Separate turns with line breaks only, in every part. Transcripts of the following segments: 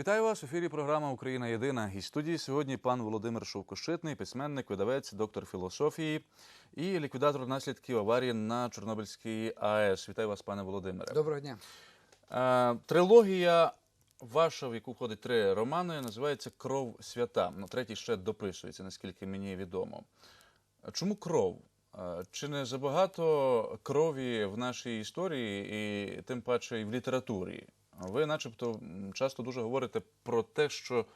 Вітаю вас в ефірі. Програма Україна Єдина. І студії сьогодні пан Володимир Шовкошитний, письменник, видавець, доктор філософії і ліквідатор наслідків аварії на Чорнобильській АЕС. Вітаю вас, пане Володимире.
Доброго дня.
Трилогія ваша, в яку входить три романи, називається Кров свята. Ну, третій ще дописується, наскільки мені відомо. Чому кров? Чи не забагато крові в нашій історії і тим паче і в літературі? Ви, начебто, часто дуже говорите про те, що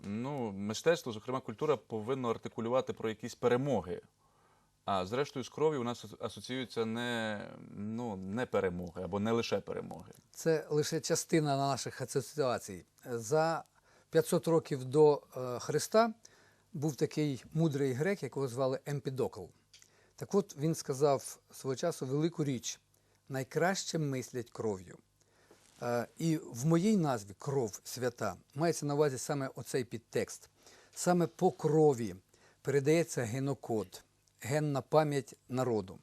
ну, мистецтво, зокрема культура, повинно артикулювати про якісь перемоги. А зрештою, з кров'ю у нас асоціюються не, ну, не перемоги або не лише перемоги.
Це лише частина наших асоціацій. За 500 років до е, Христа був такий мудрий грек, якого звали Емпідокл. Так от він сказав свого часу велику річ: найкраще мислять кров'ю. Е, І в моїй назві кров свята мається на увазі саме оцей підтекст. Саме по крові передається генокод, генна пам'ять народу.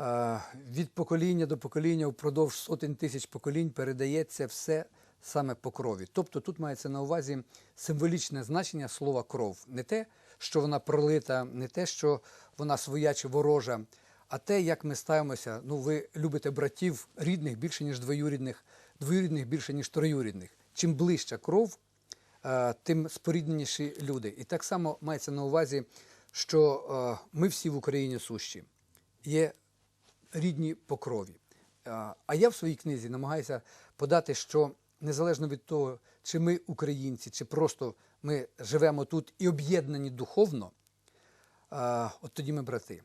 Е, Від покоління до покоління впродовж сотень тисяч поколінь передається все саме по крові. Тобто тут мається на увазі символічне значення слова кров. Не те, що вона пролита, не те, що вона своя чи ворожа, а те, як ми ставимося. Ну, ви любите братів рідних більше, ніж двоюрідних, двоюрідних більше, ніж троюрідних. Чим ближча кров, е, тим спорідненіші люди. І так само мається на увазі, що е, ми всі в Україні сущі. Є рідні по крові. А а я в своїй книзі намагаюся подати, що незалежно від того, чи ми українці, чи просто ми живемо тут і об'єднані духовно, от тоді ми брати.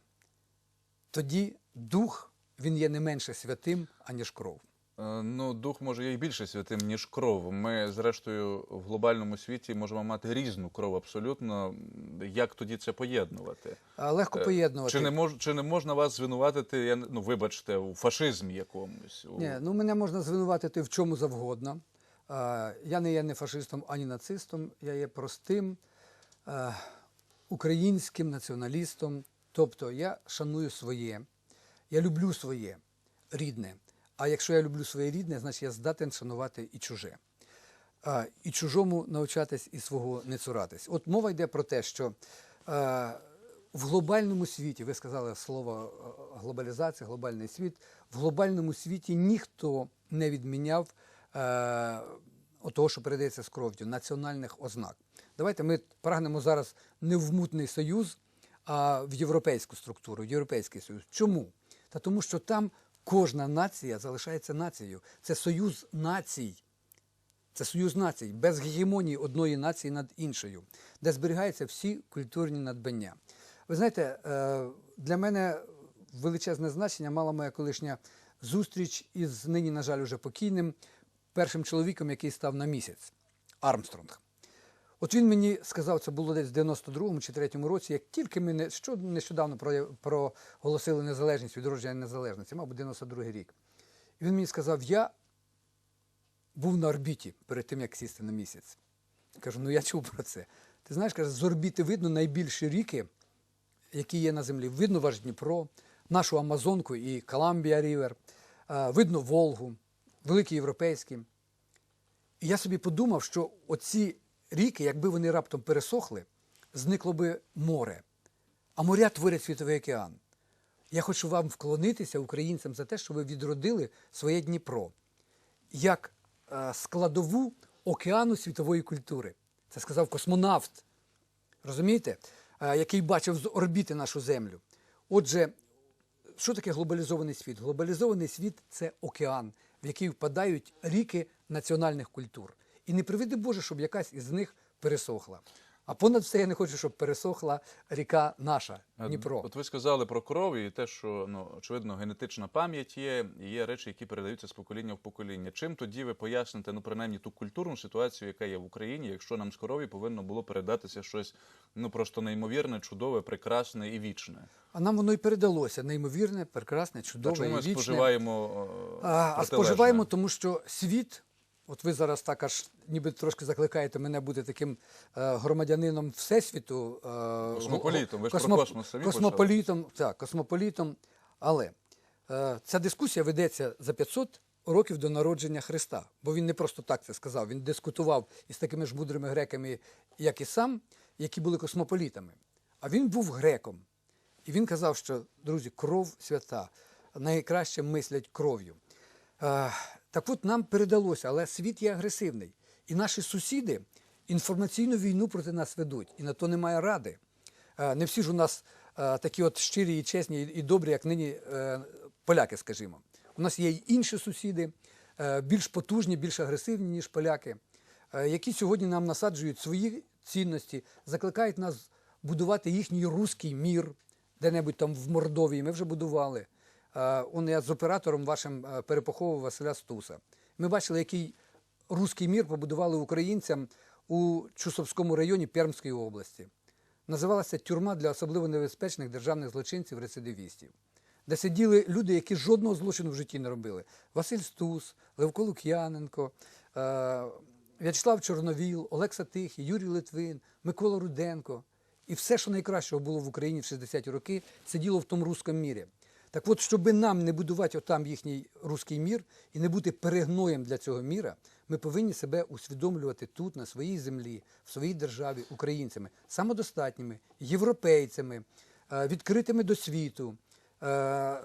Тоді дух він є не менше святим, аніж кров.
Е, Ну, дух може є і більше святим, ніж кров. Ми, зрештою, в глобальному світі можемо мати різну кров абсолютно. Як тоді це поєднувати?
Легко
Е,
поєднувати.
Чи не мож, чи не можна вас звинуватити, я ну вибачте, у фашизмі якомусь? У...
Ні, ну мене можна звинуватити в чому завгодно. Я не є не фашистом, ані нацистом, я є простим е, українським націоналістом. Тобто я шаную своє, я люблю своє рідне. А якщо я люблю своє рідне, значить я здатен шанувати і чуже. А, І чужому навчатись і свого не цуратись. От мова йде про те, що е, в глобальному світі, ви сказали слово е, глобалізація, глобальний світ, в глобальному світі ніхто не відміняв е, того, що передається з кров'ю, національних ознак. Давайте ми прагнемо зараз не в мутний союз, а в європейську структуру, в європейський союз. Чому? Та тому, що там кожна нація залишається нацією. Це союз націй. Це союз націй без гегемонії одної нації над іншою, де зберігаються всі культурні надбання. Ви знаєте, е, для мене величезне значення мала моя колишня зустріч із нині, на жаль, уже покійним першим чоловіком, який став на місяць Армстронг. От він мені сказав, це було десь в 92-му чи 3-му році, як тільки ми не, що нещодавно проголосили незалежність, відродження незалежності, мабуть, 92-й рік. І він мені сказав: я був на орбіті перед тим, як сісти на місяць. Кажу, ну я чув про це. Ти знаєш, каже, з орбіти видно найбільші ріки, які є на землі. Видно ваш Дніпро, нашу Амазонку і Коламбія Рівер, видно Волгу, великі європейські. І я собі подумав, що оці ріки, якби вони раптом пересохли, зникло би море. А моря творять світовий океан. Я хочу вам вклонитися, українцям, за те, що ви відродили своє Дніпро як е, складову океану світової культури. Це сказав космонавт, розумієте, Е, який бачив з орбіти нашу землю. Отже, що таке глобалізований світ? Глобалізований світ це океан, в який впадають ріки національних культур. І не приведи Боже, щоб якась із них пересохла. А понад все я не хочу, щоб пересохла ріка наша, Дніпро.
От ви сказали про кров і те, що ну очевидно генетична пам'ять є, і є речі, які передаються з покоління в покоління. Чим тоді ви поясните ну принаймні ту культурну ситуацію, яка є в Україні, якщо нам з крові повинно було передатися щось ну просто неймовірне, чудове, прекрасне і вічне?
А нам воно і передалося неймовірне, прекрасне,
А
чудове
чому
і
ми
вічне.
споживаємо е,
А, а споживаємо, тому що світ, от ви зараз так аж ніби трошки закликаєте мене бути таким е, громадянином Всесвіту. Е,
Космополітом, ви ж про
космо-
космос самі
Космополітом, так, космополітом. Але е, ця дискусія ведеться за 500 років до народження Христа. Бо він не просто так це сказав. Він дискутував із такими ж мудрими греками, як і сам, які були космополітами. А він був греком. І він казав, що, друзі, кров свята, найкраще мислять кров'ю. Е, Так от нам передалося, але світ є агресивний. І наші сусіди інформаційну війну проти нас ведуть, і на то немає ради. Е, Не всі ж у нас е, такі от щирі і чесні і добрі, як нині е, поляки, скажімо. У нас є й інші сусіди, більш потужні, більш агресивні, ніж поляки, які сьогодні нам насаджують свої цінності, закликають нас будувати їхній руський мір, де-небудь там в Мордовії. Ми вже будували. Е, Он я з оператором вашим е, перепоховував Василя Стуса. Ми бачили, який руський мір побудували українцям у Чусовському районі Пермської області. Називалася тюрма для особливо небезпечних державних злочинців рецидивістів, де сиділи люди, які жодного злочину в житті не робили. Василь Стус, Левко Лук'яненко, е, В'ячеслав Чорновіл, Олекса Тихий, Юрій Литвин, Микола Руденко. І все, що найкращого було в Україні в 60-ті роки, сиділо в тому руському мірі. Так от, щоб нам не будувати отам їхній руський мір і не бути перегноєм для цього міра, ми повинні себе усвідомлювати тут, на своїй землі, в своїй державі, українцями, самодостатніми, європейцями, е, відкритими до світу, е,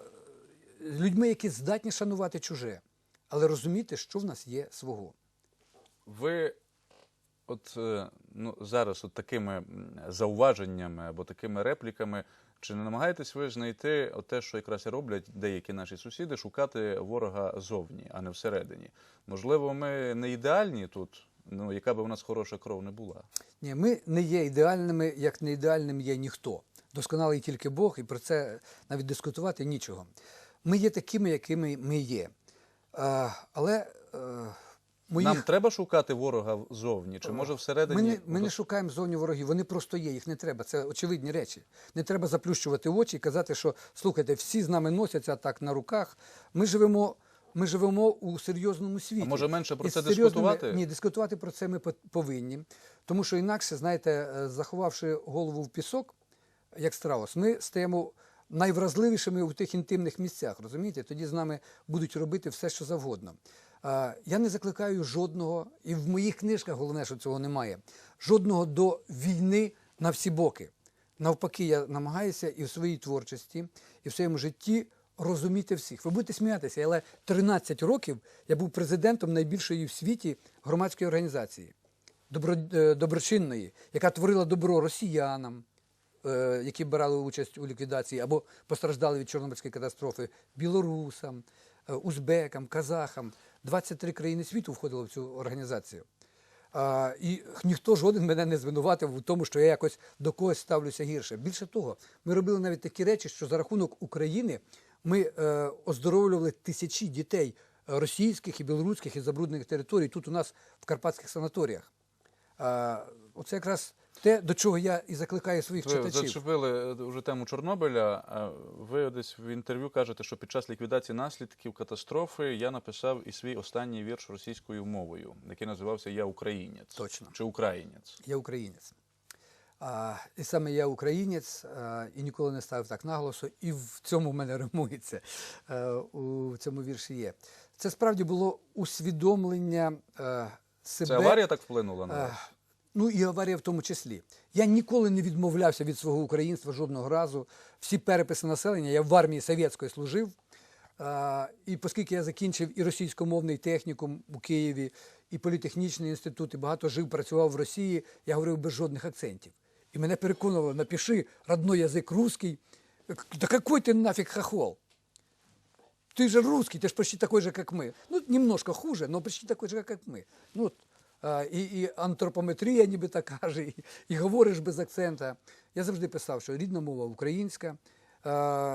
людьми, які здатні шанувати чуже, але розуміти, що в нас є свого.
Ви от е, ну, зараз от такими зауваженнями або такими репліками, чи не намагаєтесь ви знайти те, що якраз роблять деякі наші сусіди, шукати ворога зовні, а не всередині? Можливо, ми не ідеальні тут, ну яка би у нас хороша кров не була.
Ні, ми не є ідеальними, як не ідеальним є ніхто. Досконалий тільки Бог, і про це навіть дискутувати нічого. Ми є такими, якими ми є. А, але е, моїх...
Нам треба шукати ворога зовні, чи може всередині?
Ми не, ми не шукаємо зовні ворогів, вони просто є, їх не треба. Це очевидні речі. Не треба заплющувати очі і казати, що слухайте, всі з нами носяться так на руках. Ми живемо. Ми живемо у серйозному світі.
А може менше про
І
це
серйозними-
дискутувати?
Ні, дискутувати про це ми по- повинні. Тому що інакше, знаєте, е, заховавши голову в пісок, як страус, ми стаємо найвразливішими у тих інтимних місцях. Розумієте? Тоді з нами будуть робити все, що завгодно. Я не закликаю жодного, і в моїх книжках головне, що цього немає, жодного до війни на всі боки. Навпаки, я намагаюся і в своїй творчості, і в своєму житті розуміти всіх. Ви будете сміятися, але 13 років я був президентом найбільшої в світі громадської організації добро, е, доброчинної, яка творила добро росіянам, е, які брали участь у ліквідації або постраждали від Чорнобильської катастрофи, білорусам, е, узбекам, казахам. 23 країни світу входило в цю організацію. А, і ніхто жоден мене не звинуватив у тому, що я якось до когось ставлюся гірше. Більше того, ми робили навіть такі речі, що за рахунок України ми е, оздоровлювали тисячі дітей е, російських і білоруських і забруднених територій тут у нас в карпатських санаторіях. А, оце якраз те, до чого я і закликаю своїх
Ви
читачів.
зачепили е, вже тему Чорнобиля. Ви десь в інтерв'ю кажете, що під час ліквідації наслідків катастрофи я написав і свій останній вірш російською мовою, який називався Я українець
Точно.
чи українець.
Я українець. А, і саме я українець, а, і ніколи не ставив так наголосу, і в цьому в мене римується, е, у цьому вірші є. Це справді було усвідомлення е, себе.
Це аварія так вплинула на
Е,
вас?
Ну і аварія в тому числі. Я ніколи не відмовлявся від свого українства жодного разу. Всі переписи населення, я в армії совєтської служив. А, і оскільки я закінчив і російськомовний технікум у Києві, і політехнічний інститут, і багато жив, працював в Росії, я говорив без жодних акцентів. І мене переконувало, напиши родной язик русский. Да какой ты нафиг хохол? Ты же русский, ты же почти такой же, как мы. Ну, немножко хуже, но почти такой же, как мы. Ну, от, а, і, і антропометрія нібито каже, і, і говориш без акцента. Я завжди писав, що рідна мова українська,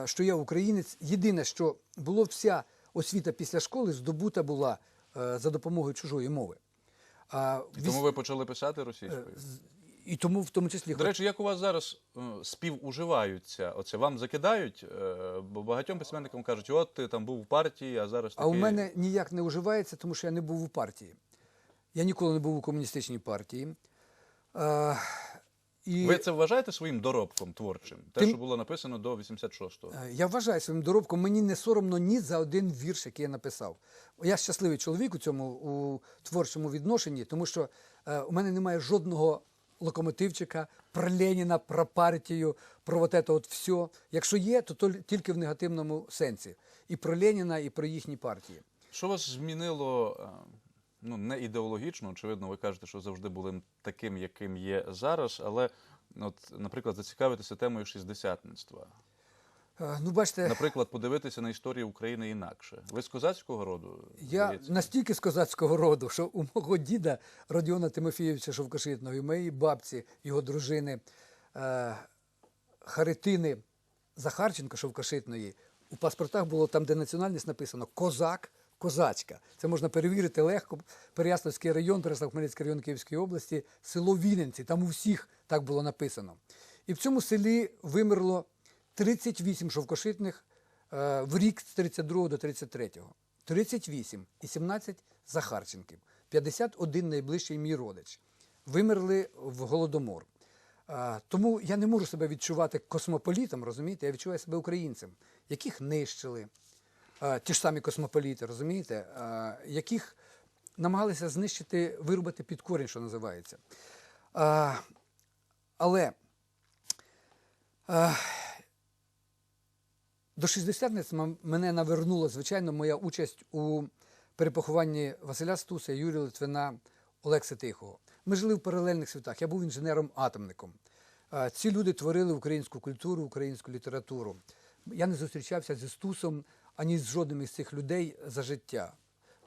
що я українець. Єдине, що було вся освіта після школи здобута була е, за допомогою чужої мови. А,
І тому ви почали писати російською.
і тому в тому числі
До речі, як у вас зараз е, співуживаються? Оце вам закидають? Е, Бо багатьом письменникам кажуть, от ти там був у партії, а зараз
А у мене ніяк не уживається, тому що я не був у партії. Я ніколи не був у комуністичній партії. Е, І
Ви це вважаєте своїм доробком творчим? Те,
Тим-
що було написано до 86-го?
Е, Я вважаю своїм доробком, мені не соромно ні за один вірш, який я написав. Я щасливий чоловік у цьому у творчому відношенні, тому що е, у мене немає жодного локомотивчика про Леніна, про партію, про от це от все. Якщо є, то, то тільки в негативному сенсі. І про Леніна, і про їхні партії.
Що вас змінило е, ну, не ідеологічно? Очевидно, ви кажете, що завжди були таким, яким є зараз, але, от, наприклад, зацікавитися темою шістдесятництва.
Е, Ну, бачите,
Наприклад, подивитися на історію України інакше. Ви з козацького роду?
Я
здається?
настільки з козацького роду, що у мого діда Родіона Тимофійовича Шовкошитного і моєї бабці, його дружини е, Харитини Захарченко Шовкошитної, у паспортах було там, де національність написано Козак, Козацька. Це можна перевірити легко. Переяславський район, Переяслав-Хмельницький район Київської області, село Віненці, там у всіх так було написано. І в цьому селі вимерло 38 шовкошитних е, в рік з 32 до 33. 38 і 17 Захарченків, 51 найближчий мій родич. Вимерли в голодомор. Тому я не можу себе відчувати космополітом, розумієте? Я відчуваю себе українцем, яких нищили, ті ж самі космополіти, розумієте, яких намагалися знищити, вирубати під корінь, що називається. Але а, до шістдесятниць мене навернула, звичайно, моя участь у перепохованні Василя Стуса, Юрія Литвина, Олекса Тихого. Ми жили в паралельних світах. Я був інженером-атомником. Ці люди творили українську культуру, українську літературу. Я не зустрічався зі Стусом ані з жодним із цих людей за життя.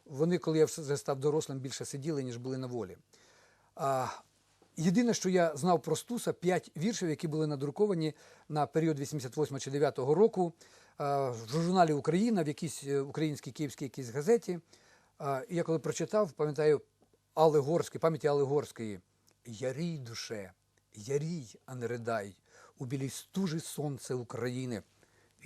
Вони, коли я вже став дорослим, більше сиділи, ніж були на волі. А, Єдине, що я знав про Стуса, п'ять віршів, які були надруковані на період 88 чи 9 року а, в журналі Україна, в якійсь е, українській київській якійсь газеті. А, І я коли прочитав, пам'ятаю Алли Горської, пам'яті Алли Горської. Ярій душе, ярій, а не ридай, у білій стужі сонце України.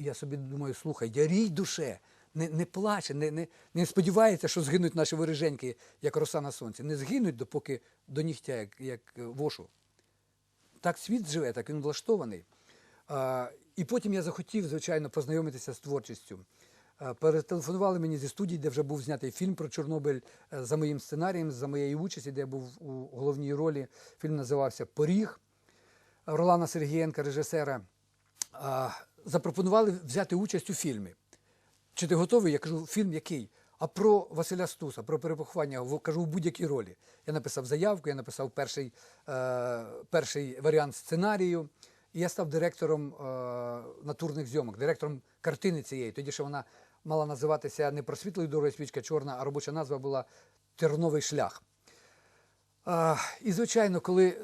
Я собі думаю, слухай, ярій душе, не, не плаче, не, не, не сподівається, що згинуть наші вороженьки, як роса на сонці. Не згинуть, допоки до нігтя, як, як е, вошу. Так світ живе, так він влаштований. А, і потім я захотів, звичайно, познайомитися з творчістю. Перетелефонували мені зі студії, де вже був знятий фільм про Чорнобиль е, за моїм сценарієм, за моєю участі, де я був у головній ролі. Фільм називався Поріг Ролана Сергієнка, режисера. Запропонували взяти участь у фільмі. Чи ти готовий? Я кажу, фільм який? А про Василя Стуса, про перепоховання, кажу, в будь-якій ролі. Я написав заявку, я написав перший, е, перший варіант сценарію. І я став директором е, натурних зйомок, директором картини цієї. Тоді ще вона мала називатися не просвітлою дорогою свічка чорна, а робоча назва була Терновий шлях. А, і, звичайно, коли е,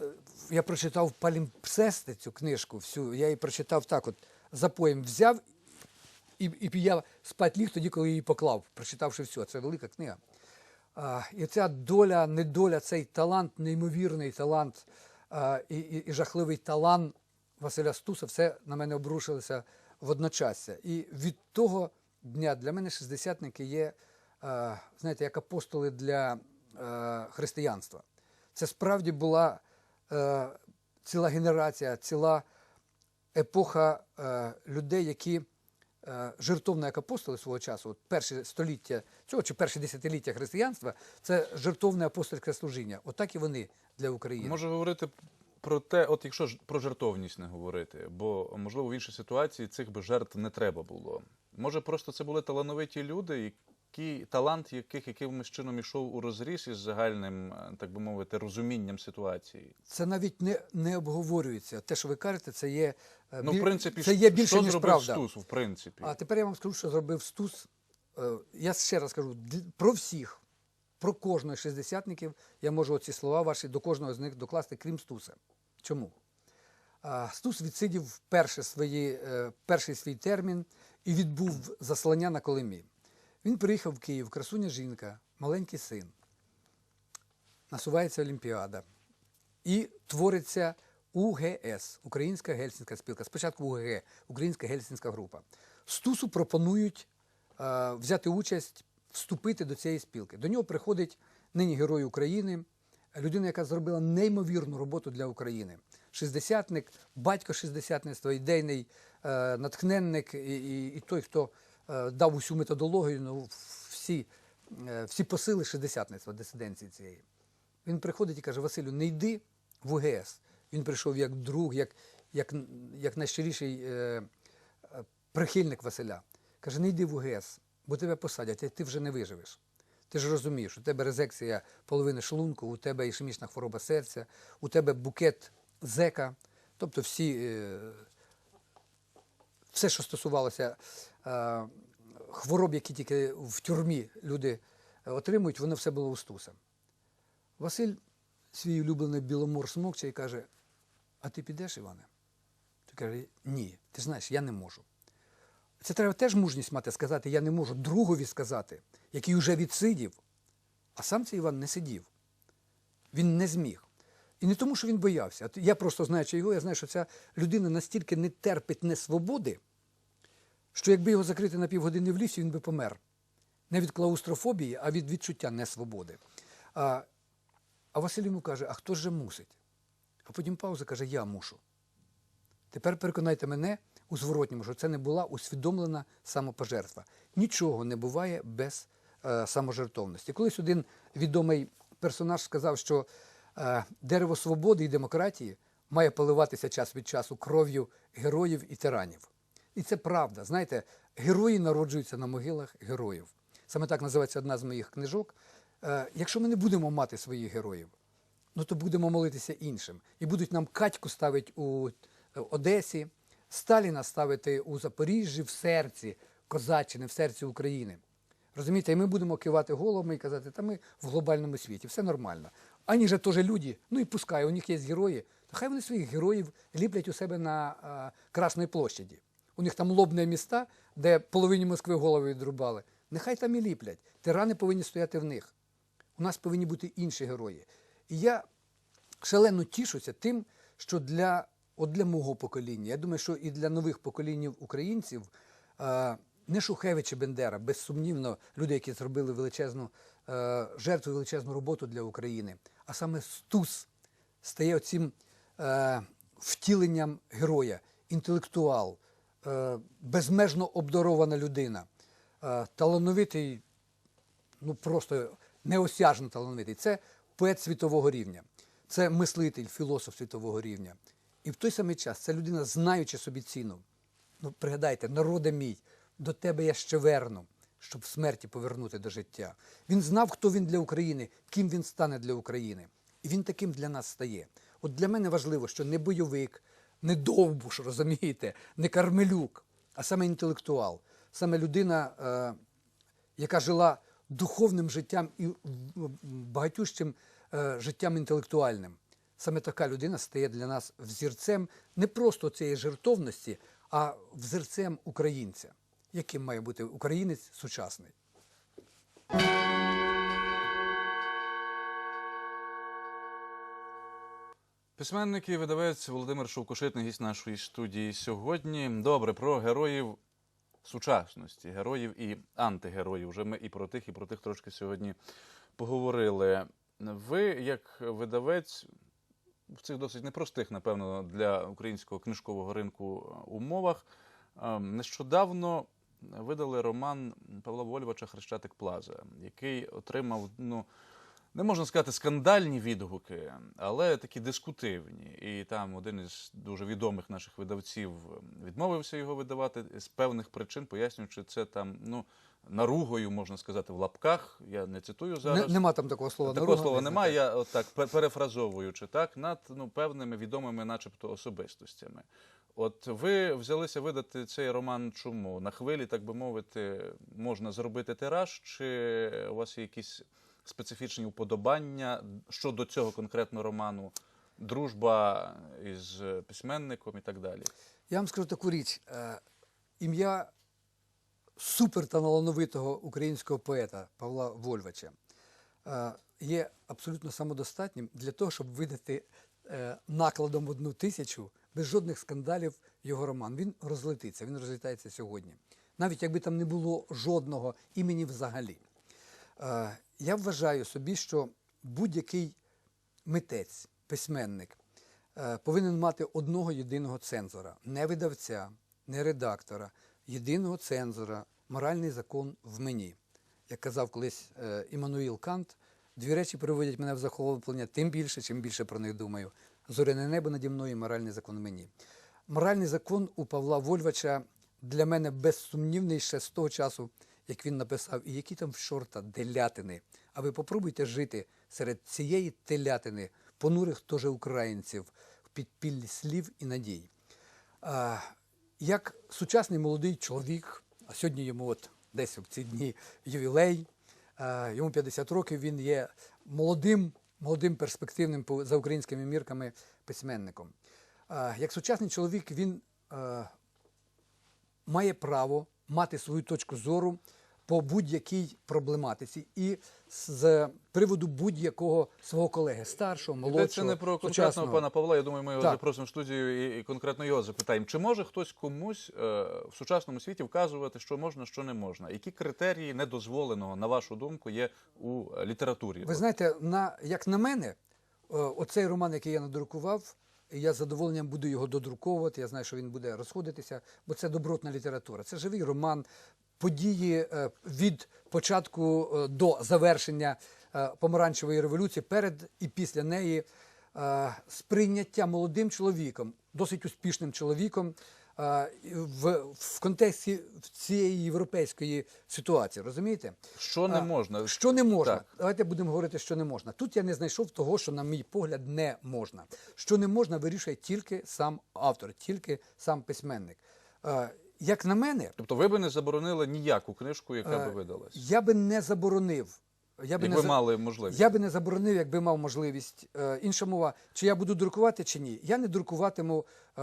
я прочитав Палімпсести, цю книжку, всю, я її прочитав так: от запоєм взяв і, і я спать ліг тоді, коли її поклав, прочитавши все. Це велика книга. А, і ця доля, недоля, цей талант, неймовірний талант а, і, і, і жахливий талант Василя Стуса, все на мене обрушилося водночасся. І від того дня для мене шістдесятники є, а, знаєте, як апостоли для е, християнства. Це справді була е, ціла генерація, ціла епоха е, людей, які е, жертовно як апостоли свого часу, от перше століття цього чи перше десятиліття християнства, це жертовне апостольське служіння. Отак і вони для України.
Може говорити про те, от якщо ж про жертовність не говорити, бо можливо в іншій ситуації цих би жертв не треба було. Може, просто це були талановиті люди, які талант яких якимось чином ішов у розріз із загальним, е, так би мовити, розумінням ситуації.
Це навіть не, не обговорюється. Те, що ви кажете, це є, е,
Ну, в принципі,
це є
що
більше, ніж
зробив
правда.
Стус, в принципі.
А тепер я вам скажу, що зробив Стус. Е, Я ще раз кажу, про всіх, про кожного з шістдесятників я можу оці слова ваші до кожного з них докласти, крім Стуса. Чому? Стус відсидів перше свої, перший свій термін і відбув заслання на Колимі. Він приїхав в Київ, красуня жінка, маленький син. Насувається Олімпіада. І твориться УГС, Українська Гельсінська спілка. Спочатку УГГ, Українська Гельсінська група. Стусу пропонують е, взяти участь, вступити до цієї спілки. До нього приходить нині герой України, людина, яка зробила неймовірну роботу для України. Шістдесятник, батько шістдесятництва, ідейний е, натхненник і, і, і той, хто дав усю методологію, ну, всі, е, всі посили шістдесятництва, дисиденції цієї. Він приходить і каже: Василю, не йди в УГС. Він прийшов як друг, як, як, як найщиріший е, е, прихильник Василя. Каже, не йди в УГС, бо тебе посадять, а ти вже не виживеш. Ти ж розумієш, у тебе резекція половини шлунку, у тебе ішемічна хвороба серця, у тебе букет зека, тобто всі, е, все, що стосувалося е, хвороб, які тільки в тюрмі люди е, отримують, воно все було у Стуса. Василь свій улюблений біломор смокче і каже: А ти підеш, Іване? Ти каже, ні, ти знаєш, я не можу. Це треба теж мужність мати сказати, я не можу другові сказати, який вже відсидів. А сам цей Іван не сидів. Він не зміг. І не тому, що він боявся. Я просто знаючи його, я знаю, що ця людина настільки не терпить несвободи, що якби його закрити на півгодини в лісі, він би помер. Не від клаустрофобії, а від відчуття несвободи. А, а Василь йому каже: а хто ж же мусить? А потім пауза каже: Я мушу. Тепер переконайте мене у зворотньому, що це не була усвідомлена самопожертва. Нічого не буває без е, саможертовності. Колись один відомий персонаж сказав, що дерево свободи і демократії має поливатися час від часу кров'ю героїв і тиранів. І це правда. Знаєте, герої народжуються на могилах героїв. Саме так називається одна з моїх книжок. Е, якщо ми не будемо мати своїх героїв, ну то будемо молитися іншим. І будуть нам Катьку ставити у Одесі, Сталіна ставити у Запоріжжі в серці Козаччини, в серці України. Розумієте, і ми будемо кивати головами і казати, та ми в глобальному світі, все нормально. Ані же теж люди, ну і пускай, у них є герої, хай вони своїх героїв ліплять у себе на а, Красної площаді. У них там лобне міста, де половині Москви голови відрубали. Нехай там і ліплять. Тирани повинні стояти в них. У нас повинні бути інші герої. І я шалено тішуся тим, що для, от для мого покоління, я думаю, що і для нових поколінь українців, е, не Шухевич і Бендера, безсумнівно, люди, які зробили величезну е, жертву, величезну роботу для України, а саме Стус стає оцим е, втіленням героя, інтелектуал, е, безмежно обдарована людина, е, талановитий ну просто неосяжно талановитий. Це поет світового рівня, це мислитель, філософ світового рівня. І в той самий час ця людина, знаючи собі ціну. Ну, пригадайте, народе мій, до тебе я ще верну, щоб в смерті повернути до життя. Він знав, хто він для України, ким він стане для України. І він таким для нас стає. От для мене важливо, що не бойовик, не довбуш, розумієте, не кармелюк, а саме інтелектуал, саме людина, е, яка жила духовним життям і багатющим е, життям інтелектуальним. Саме така людина стає для нас взірцем не просто цієї жертовності, а взірцем українця, яким має бути українець сучасний.
Письменник і видавець Володимир Шовкошитний гість нашої студії сьогодні. Добре, про героїв сучасності, героїв і антигероїв. Вже ми і про тих, і про тих трошки сьогодні поговорили. Ви, як видавець, в цих досить непростих, напевно, для українського книжкового ринку умовах, е, нещодавно видали роман Павла Вольвача Хрещатик Плаза, який отримав, ну. Не можна сказати скандальні відгуки, але такі дискутивні. І там один із дуже відомих наших видавців відмовився його видавати з певних причин, пояснюючи це там ну наругою, можна сказати, в лапках. Я не цитую зараз.
Не, нема там такого слова.
Такого
«наруга»,
слова
не
немає. Я отак пе- перефразовуючи так над ну певними відомими, начебто, особистостями. От ви взялися видати цей роман. Чому на хвилі, так би мовити, можна зробити тираж, чи у вас є якісь специфічні уподобання щодо цього конкретно роману, дружба із письменником і так далі?
Я вам скажу таку річ. Е, Ім'я суперталановитого українського поета Павла Вольвача е, є абсолютно самодостатнім для того, щоб видати е, накладом одну тисячу без жодних скандалів його роман. Він розлетиться, він розлітається сьогодні. Навіть якби там не було жодного імені взагалі. Е, Я вважаю собі, що будь-який митець, письменник е, повинен мати одного єдиного цензора, не видавця, не редактора, єдиного цензора, моральний закон в мені. Як казав колись е, Іммануїл Кант, дві речі приводять мене в захоплення тим більше, чим більше про них думаю. Зоряне небо наді мною, і моральний закон мені. Моральний закон у Павла Вольвача для мене безсумнівний ще з того часу, як він написав, і які там в шорта делятини. А ви попробуйте жити серед цієї телятини, понурих теж українців, в підпіллі слів і надій. А, як сучасний молодий чоловік, а сьогодні йому от десь в ці дні ювілей, а, йому 50 років, він є молодим, молодим перспективним за українськими мірками письменником. Як сучасний чоловік, він має право мати свою точку зору по будь-якій проблематиці і з приводу будь-якого свого колеги, старшого, молодшого,
Йдеться не про конкретного
сучасного.
пана Павла. Я думаю, ми його
Так.
запросимо в студію і, конкретно його запитаємо. Чи може хтось комусь е, в сучасному світі вказувати, що можна, що не можна? Які критерії недозволеного, на вашу думку, є у літературі?
Ви знаєте, на, як на мене, е, оцей роман, який я надрукував, я з задоволенням буду його додруковувати. Я знаю, що він буде розходитися, бо це добротна література. Це живий роман, події е, від початку е, до завершення е, помаранчевої революції, перед і після неї, сприйняття молодим чоловіком, досить успішним чоловіком. В, в контексті цієї європейської ситуації, розумієте?
Що не можна?
Що не можна?
Так.
Давайте будемо говорити, що не можна. Тут я не знайшов того, що, на мій погляд, не можна. Що не можна, вирішує тільки сам автор, тільки сам письменник. Як на мене,
Тобто ви би не заборонили ніяку книжку, яка би
е,
видалась,
я би не заборонив. Я би
якби
не
мали можливість.
я би не заборонив, якби мав можливість. Е, інша мова, чи я буду друкувати, чи ні. Я не друкуватиму е,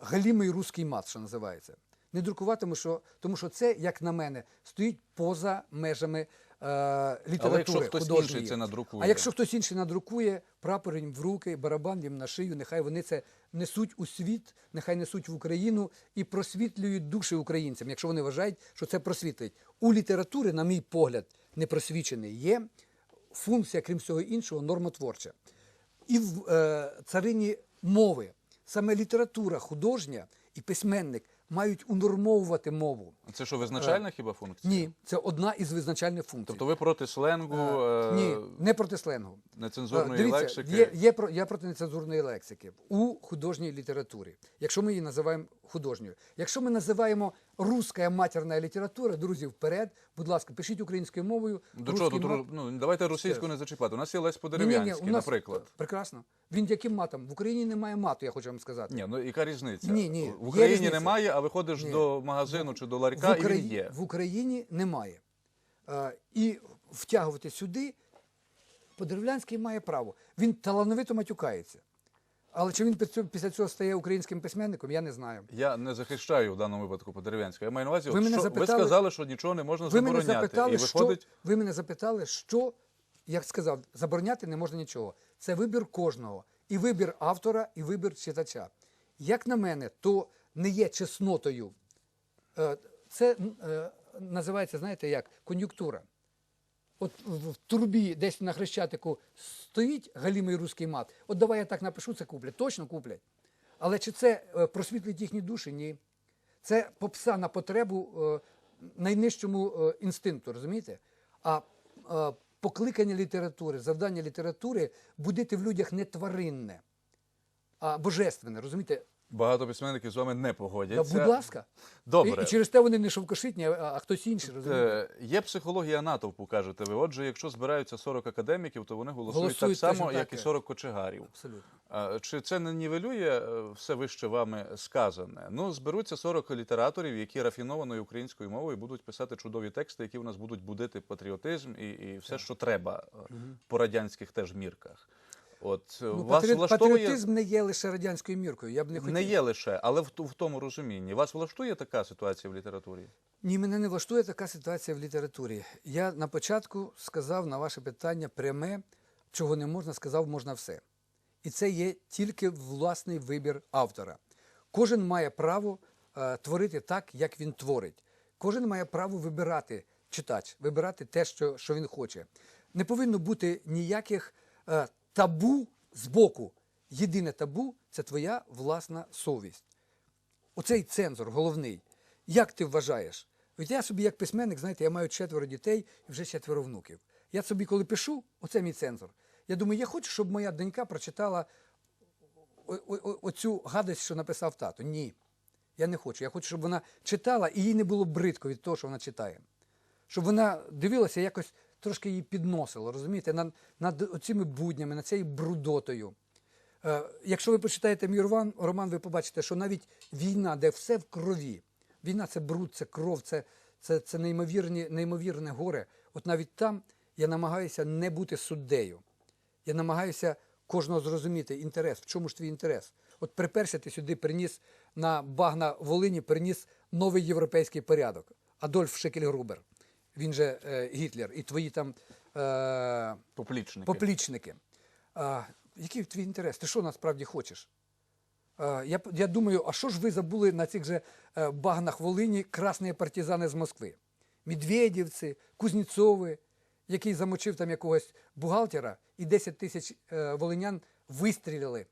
галімий руський мат, що називається. Не друкуватиму, що, тому що це, як на мене, стоїть поза межами е, літератури.
якщо хтось
художньої.
інший це надрукує?
А якщо хтось інший надрукує, прапор їм в руки, барабан їм на шию, нехай вони це несуть у світ, нехай несуть в Україну і просвітлюють душі українцям, якщо вони вважають, що це просвітлить. У літератури, на мій погляд, непросвічений є функція, крім всього іншого, нормотворча. І в е, царині мови саме література художня і письменник мають унормовувати мову.
Це що, визначальна хіба функція?
Е, Ні, це одна із визначальних функцій.
Тобто ви проти сленгу, е,
Ні, не проти сленгу.
нецензурної
Е, Дивіться,
лексики?
Є, є, я проти нецензурної лексики у художній літературі, якщо ми її називаємо художньою. Якщо ми називаємо руська матерна література, друзі, вперед, будь ласка, пишіть українською мовою.
До чого тут
мат-
ну давайте російську не зачіпати. У нас є Лесь
Ні-ні-ні, нас-
наприклад.
Прекрасно. Він яким матом? В Україні немає мату, я хочу вам сказати.
Ні, ну яка різниця?
Ні, ні,
В Україні
різниця.
немає, а виходиш
Ні.
до магазину чи до
в,
ларька, і він є.
в Україні немає. Е, і втягувати сюди Подеревлянський має право. Він талановито матюкається. Але чи він після цього стає українським письменником, я не знаю.
Я не захищаю в даному випадку Подерев'янського. Я маю на увазі,
Ви мене
що,
запитали-
ви сказали, що нічого не можна
Ви мене
забороняти.
запитали,
і виходить,
що ви мене запитали, що як сказав, забороняти не можна нічого. Це вибір кожного, і вибір автора, і вибір читача. Як на мене, то не є чеснотою. Е, Це е, називається, знаєте, як кон'юнктура. От в трубі десь на хрещатику стоїть галімий руський мат. От давай я так напишу, це куплять. Точно куплять. Але чи це е, просвітлить їхні душі? Ні. Це попса на потребу е, найнижчому е, інстинкту, розумієте? А покликання літератури, завдання літератури будити в людях не тваринне, а божественне, розумієте?
Багато письменників з вами не
Та,
погодяться.
будь ласка.
Добре.
І, і через те вони не шовкошитні, а, а хтось інший?
Е, Є психологія натовпу, кажете ви. Отже, якщо збираються 40 академіків, то вони голосують,
Голосують
так само,
так,
як і
е.
40 кочегарів.
Абсолютно.
А, Чи це не нівелює е, все вище вами сказане? Ну, зберуться 40 літераторів, які рафінованою українською мовою будуть писати чудові тексти, які в нас будуть будити патріотизм і, і все, що треба е, по радянських теж мірках. От е,
Ну,
вас
патріот-
влаштовує
Патріотизм не є лише радянською міркою. Я б не хотів.
не є лише, але в, в тому розумінні. Вас влаштує така ситуація в літературі?
Ні, мене не влаштує така ситуація в літературі. Я на початку сказав на ваше питання пряме, чого не можна, сказав, можна все. І це є тільки власний вибір автора. Кожен має право е, творити так, як він творить. Кожен має право вибирати читач, вибирати те, що, що він хоче. Не повинно бути ніяких е, табу збоку єдине табу це твоя власна совість. Оцей цензор головний. Як ти вважаєш? От я собі, як письменник, знаєте, я маю четверо дітей і вже четверо внуків. Я собі, коли пишу, оце мій цензор. Я думаю, я хочу, щоб моя донька прочитала оцю гадость, що написав тато. Ні. Я не хочу. Я хочу, щоб вона читала і їй не було бридко від того, що вона читає. Щоб вона дивилася, якось трошки її підносило, розумієте, над, над цими буднями, над цією брудотою. Е, якщо ви почитаєте мій роман, роман, ви побачите, що навіть війна, де все в крові, війна це бруд, це кров, це, це, це неймовірні, неймовірне горе. От навіть там я намагаюся не бути суддею. Я намагаюся кожного зрозуміти інтерес. В чому ж твій інтерес? От приперся ти сюди приніс на багна Волині, приніс новий європейський порядок. Адольф Шекельгрубер, він же е, Гітлер, і твої там е,
Поплічники.
поплічники. А, який твій інтерес? Ти що насправді хочеш? А, я, я думаю, а що ж ви забули на цих же е, багнах Волині красні партизани з Москви? Медведівці, Кузнєцови, який замочив там якогось бухгалтера, і 10 тисяч е, волинян вистріляли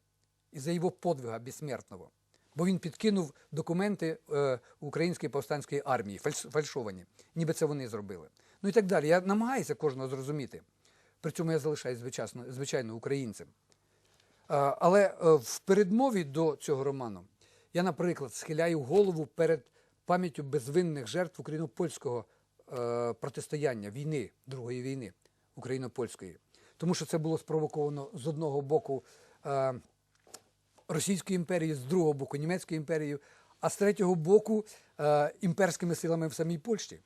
із-за його подвига безсмертного. Бо він підкинув документи е, української повстанської армії, фальш- фальшовані, ніби це вони зробили. Ну і так далі. Я намагаюся кожного зрозуміти. При цьому я залишаюсь звичайно, звичайно українцем. А, Але е, в передмові до цього роману я, наприклад, схиляю голову перед пам'яттю безвинних жертв україно-польського е, протистояння війни, Другої війни україно-польської. Тому що це було спровоковано з одного боку е, Російською імперією, з другого боку Німецькою імперією, а з третього боку е, імперськими силами в самій Польщі.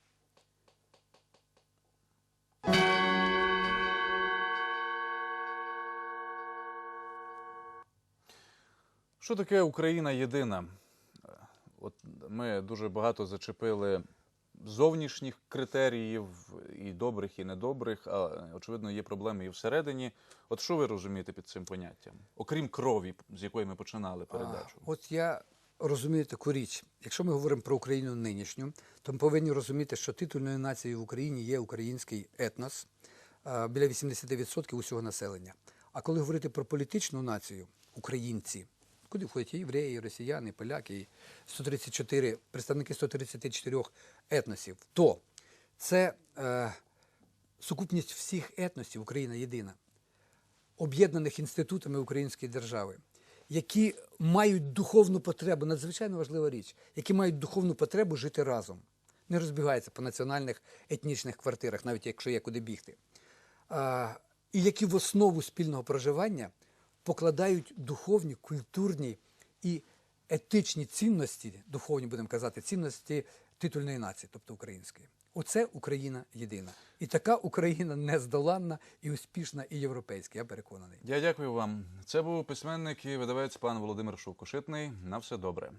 Що таке Україна єдина? Е, От ми дуже багато зачепили зовнішніх критеріїв, і добрих, і недобрих, а очевидно, є проблеми і всередині. От що ви розумієте під цим поняттям? Окрім крові, з якої ми починали передачу.
А, От я розумію таку річ. Якщо ми говоримо про Україну нинішню, то ми повинні розуміти, що титульною нацією в Україні є український етнос біля 80% усього населення. А коли говорити про політичну націю, українці, куди входять і євреї, і росіяни, і поляки, і 134, представники 134 етносів, то це е, сукупність всіх етносів Україна єдина об'єднаних інститутами української держави, які мають духовну потребу, надзвичайно важлива річ, які мають духовну потребу жити разом, не розбігаються по національних етнічних квартирах, навіть якщо є куди бігти. А, і які в основу спільного проживання покладають духовні, культурні і етичні цінності, духовні будемо казати, цінності титульної нації, тобто української. Оце Україна єдина. І така Україна нездоланна і успішна, і європейська, я переконаний.
Я дякую вам. Це був письменник і видавець пан Володимир Шовкошитний. На все добре.